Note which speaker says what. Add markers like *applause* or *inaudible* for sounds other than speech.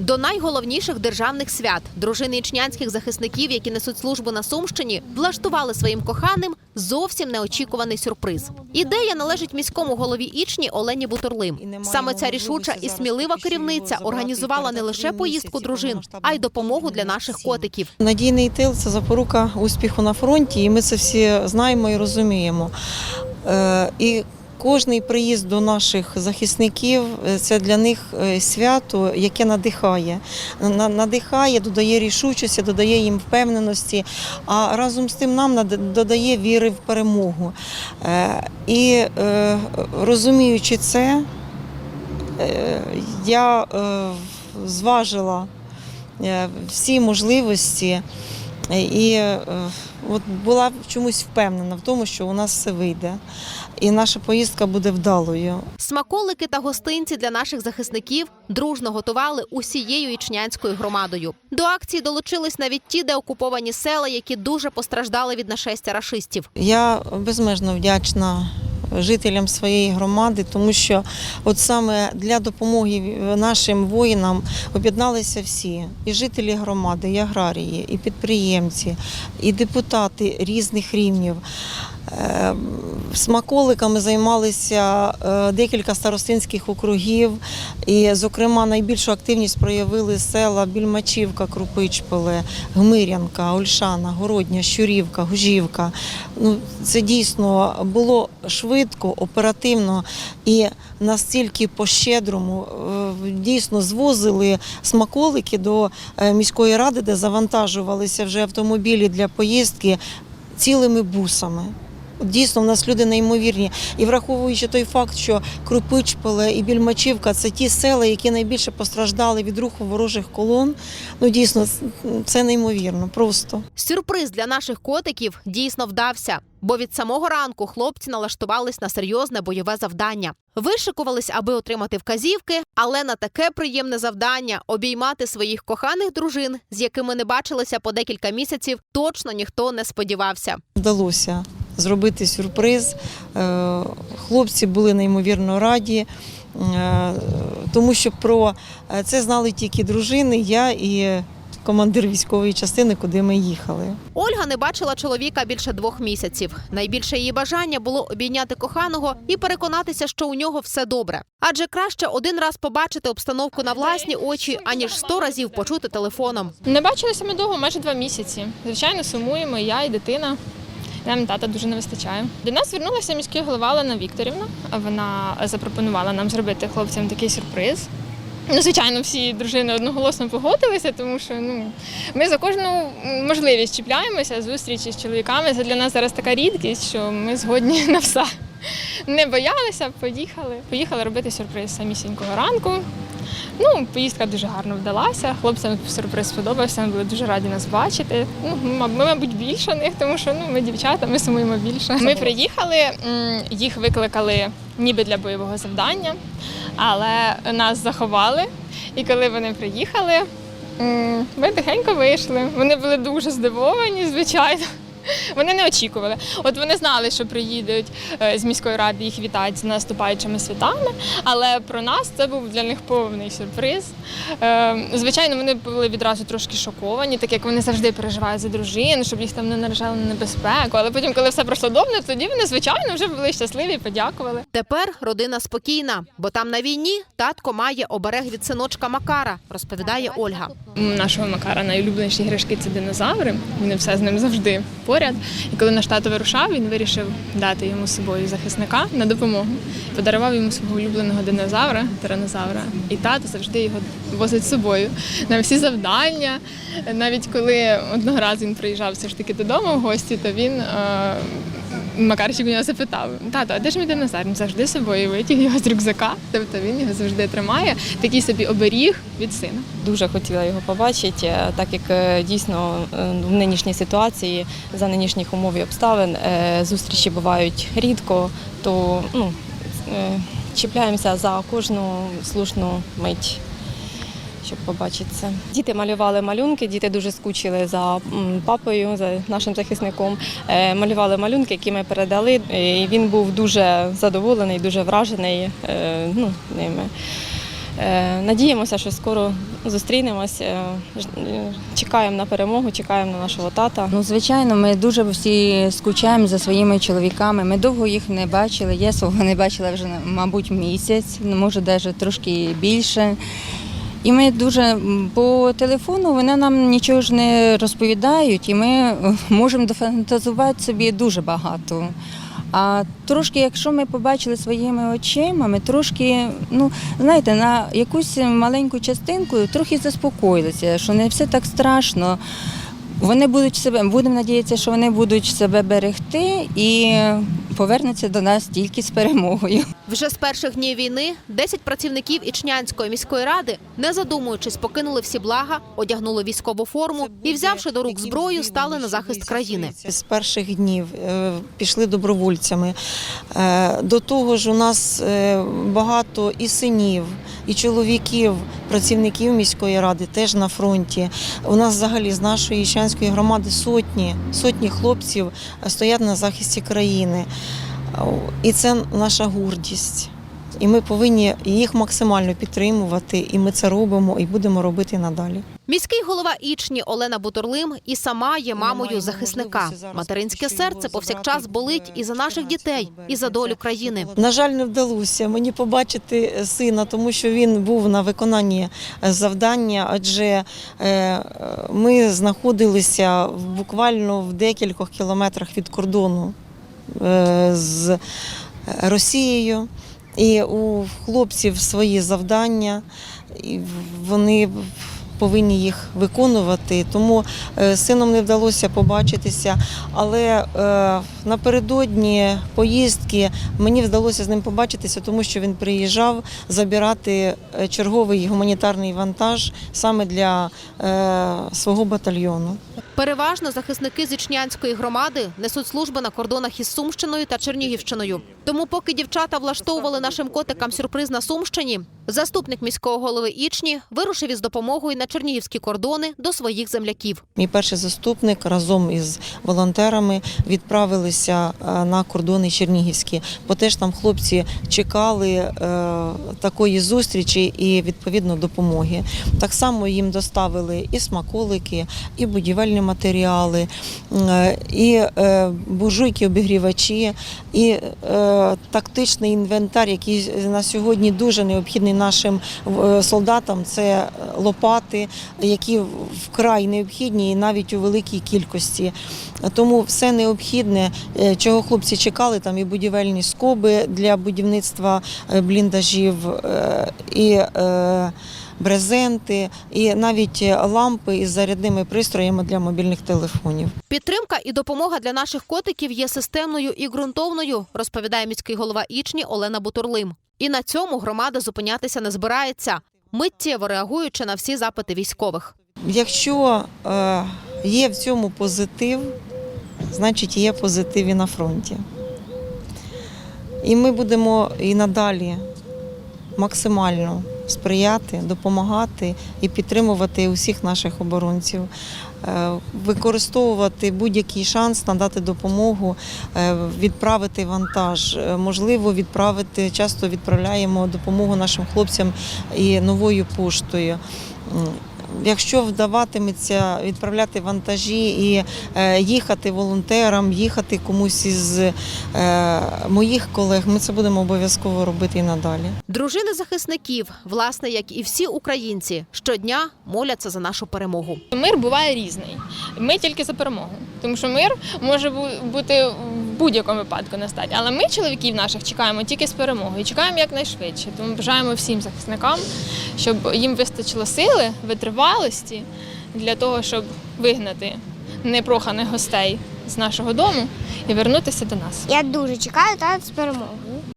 Speaker 1: До найголовніших державних свят дружини ічнянських захисників, які несуть службу на Сумщині, влаштували своїм коханим зовсім неочікуваний сюрприз. Ідея належить міському голові Ічні Олені Бутурлим. Саме ця рішуча і смілива керівниця організувала не лише поїздку дружин, а й допомогу для наших котиків.
Speaker 2: Надійний тил це запорука успіху на фронті, і ми це всі знаємо і розуміємо. Е, І кожний приїзд до наших захисників е, це для них е, свято, яке надихає. Надихає, додає рішучості, додає їм впевненості, а разом з тим нам додає віри в перемогу. Е, І розуміючи це, я зважила всі можливості і от була чомусь впевнена в тому, що у нас все вийде, і наша поїздка буде вдалою.
Speaker 1: Смаколики та гостинці для наших захисників дружно готували усією ічнянською громадою. До акції долучились навіть ті деокуповані села, які дуже постраждали від нашестя рашистів.
Speaker 2: Я безмежно вдячна жителям своєї громади, тому що от саме для допомоги нашим воїнам об'єдналися всі і жителі громади, і аграрії, і підприємці, і депутати різних рівнів. Е, Смаколиками займалися е, декілька старостинських округів, і, зокрема, найбільшу активність проявили села Більмачівка, Крупичпиле, Гмирянка, Ольшана, Городня, Щурівка, Гужівка. Ну, це дійсно було швидко, оперативно і настільки по-щедрому е, дійсно звозили смаколики до е, міської ради, де завантажувалися вже автомобілі для поїздки цілими бусами. Дійсно, в нас люди неймовірні. І враховуючи той факт, що Крупичполе і Більмачівка це ті села, які найбільше постраждали від руху ворожих колон. Ну дійсно, це неймовірно, просто.
Speaker 1: Сюрприз для наших котиків дійсно вдався, бо від самого ранку хлопці налаштувались на серйозне бойове завдання. Вишикувались, аби отримати вказівки, але на таке приємне завдання обіймати своїх коханих дружин, з якими не бачилися по декілька місяців, точно ніхто не сподівався.
Speaker 2: Вдалося зробити сюрприз. Е, Хлопці були неймовірно раді, е, тому що про це знали тільки дружини, я і командир військової частини, куди ми їхали.
Speaker 1: Ольга не бачила чоловіка більше двох місяців. Найбільше її бажання було обійняти коханого і переконатися, що у нього все добре. Адже краще один раз побачити обстановку на власні очі, аніж сто разів почути телефоном.
Speaker 3: Не бачилися ми довго, майже два місяці. Звичайно, сумуємо, я і дитина. Нам тата дуже не вистачає. До нас звернулася міський голова Олена Вікторівна. Вона запропонувала нам зробити хлопцям такий сюрприз. Ну, звичайно, всі дружини одноголосно погодилися, тому що ну ми за кожну можливість чіпляємося зустрічі з чоловіками. Це для нас зараз така рідкість, що ми згодні *laughs* на все. Не боялися, поїхали. Поїхали робити сюрприз самісінького ранку. Ну, поїздка дуже гарно вдалася. Хлопцям сюрприз сподобався, ми були дуже раді нас бачити. Ну, ми, мабуть, більше них, тому що ну, ми дівчата, ми сумуємо більше. Ми приїхали, їх викликали ніби для бойового завдання, але нас заховали. І коли вони приїхали, ми тихенько вийшли. Вони були дуже здивовані, звичайно. *laughs* Вони не очікували. От вони знали, що приїдуть е, з міської ради їх вітати з наступаючими святами, але про нас це був для них повний сюрприз. Е, Звичайно, вони були відразу трошки шоковані, так як вони завжди переживають за дружин, щоб їх там не наражали на небезпеку. Але потім, коли все пройшло добре, тоді вони, звичайно, вже були щасливі і подякували.
Speaker 1: Тепер родина спокійна, бо там на війні татко має оберег від синочка Макара, розповідає Ольга.
Speaker 3: У нашого Макара найулюбленіші іграшки це динозаври. Він все з ним завжди поряд. І коли наш тато вирушав, він вирішив дати йому з собою захисника на допомогу. Подарував йому свого улюбленого динозавра, тиранозавра. І тато завжди його возить з собою на всі завдання. Навіть коли одного разу він приїжджав все ж таки додому в гості, то він. Макарчик у нього запитав: тато, а де ж мій динозавр? Він завжди собою витяг його з рюкзака. Тобто він його завжди тримає. Такий собі оберіг від сина.
Speaker 4: Дуже хотіла його побачити, е, так як е, дійсно е, в нинішній ситуації, за нинішніх умов і обставин, зустрічі бувають рідко, то ну, чіпляємося за кожну слушну мить. Щоб побачити це. Діти малювали малюнки, діти дуже скучили за папою, за нашим захисником. Е, Малювали малюнки, які ми передали. І він був дуже задоволений, дуже вражений е, ну, ними. Е, Надіємося, що скоро е, Чекаємо на перемогу, чекаємо на нашого тата.
Speaker 5: Ну, звичайно, ми дуже всі скучаємо за своїми чоловіками. Ми довго їх не бачили. Я свого не бачила вже, мабуть, місяць, ну, може, навіть трошки більше. І ми дуже по телефону вони нам нічого ж не розповідають, і ми е, можемо дофантазувати собі дуже багато. А трошки, якщо ми побачили своїми очима, ми трошки, ну знаєте, на якусь маленьку частинку трохи заспокоїлися, що не все так страшно. Вони будуть себе, будемо надіятися, що вони будуть себе берегти і повернуться до нас тільки з перемогою.
Speaker 1: Вже з перших днів війни 10 працівників Ічнянської міської ради, не задумуючись, покинули всі блага, одягнули військову форму і, взявши до рук зброю, стали на захист країни.
Speaker 2: З перших днів е, пішли добровольцями. Е, До того ж, у нас е, багато і синів, і чоловіків, працівників міської ради теж на фронті. У нас взагалі з нашої Іщанської громади сотні, сотні хлопців стоять на захисті країни. І це наша гордість. І ми повинні їх максимально підтримувати, і ми це робимо і будемо робити надалі.
Speaker 1: Міський голова Ічні Олена Бутурлим і сама є мамою захисника. Материнське серце повсякчас болить і за наших дітей, і за долю країни.
Speaker 2: На жаль, не вдалося мені побачити сина, тому що він був на виконанні завдання, адже е, ми знаходилися буквально в декількох кілометрах від кордону е, з Росією. І у хлопців свої завдання, і вони повинні їх виконувати. Тому е, з сином не вдалося побачитися. Але е, напередодні поїздки мені вдалося з ним побачитися, тому що він приїжджав забирати е, черговий гуманітарний вантаж саме для свого батальйону.
Speaker 1: Переважно захисники з Ічнянської громади несуть служби на кордонах із Сумщиною та Чернігівщиною. Тому, поки дівчата влаштовували нашим котикам сюрприз на Сумщині, заступник міського голови Ічні вирушив із допомогою на чернігівські кордони до своїх земляків.
Speaker 2: Мій перший заступник разом із волонтерами відправилися е, на кордони Чернігівські, бо теж там хлопці чекали е, такої зустрічі і відповідно допомоги. Так само їм доставили і смаколики, і будівельні матеріали, е, і буржуйки, обігрівачі, і тактичний інвентар, який на сьогодні дуже необхідний нашим е, солдатам. Це лопати, які вкрай необхідні і навіть у великій кількості. Тому все необхідне, е, чого хлопці чекали, там і будівельні скоби для будівництва е, бліндажів, і брезенти, і навіть лампи із зарядними пристроями для мобільних телефонів.
Speaker 1: Підтримка і допомога для наших котиків є системною і ґрунтовною, розповідає міський голова Ічні Олена Бутурлим. І на цьому громада зупинятися не збирається, миттєво реагуючи на всі запити військових.
Speaker 2: Якщо е, є в цьому позитив, значить є позитив і на фронті. І ми будемо і надалі максимально сприяти, допомагати і підтримувати усіх наших оборонців, Е, використовувати будь-який шанс надати допомогу, е, відправити вантаж. Е, Можливо, відправити часто відправляємо допомогу нашим хлопцям і новою поштою. Якщо вдаватиметься відправляти вантажі і е, їхати волонтерам, їхати комусь із е, моїх колег, ми це будемо обов'язково робити і надалі.
Speaker 1: Дружини захисників, власне, як і всі українці, щодня моляться за нашу перемогу.
Speaker 3: Мир буває різний. Ми тільки за перемогу, тому що мир може бути будь-якому випадку настати. Але ми, чоловіків наших, чекаємо тільки з перемогою, чекаємо якнайшвидше. Тому бажаємо всім захисникам, щоб їм вистачило сили, витривалості для того, щоб вигнати непроханих гостей з нашого дому і вернутися до нас.
Speaker 6: Я дуже чекаю та з перемогою.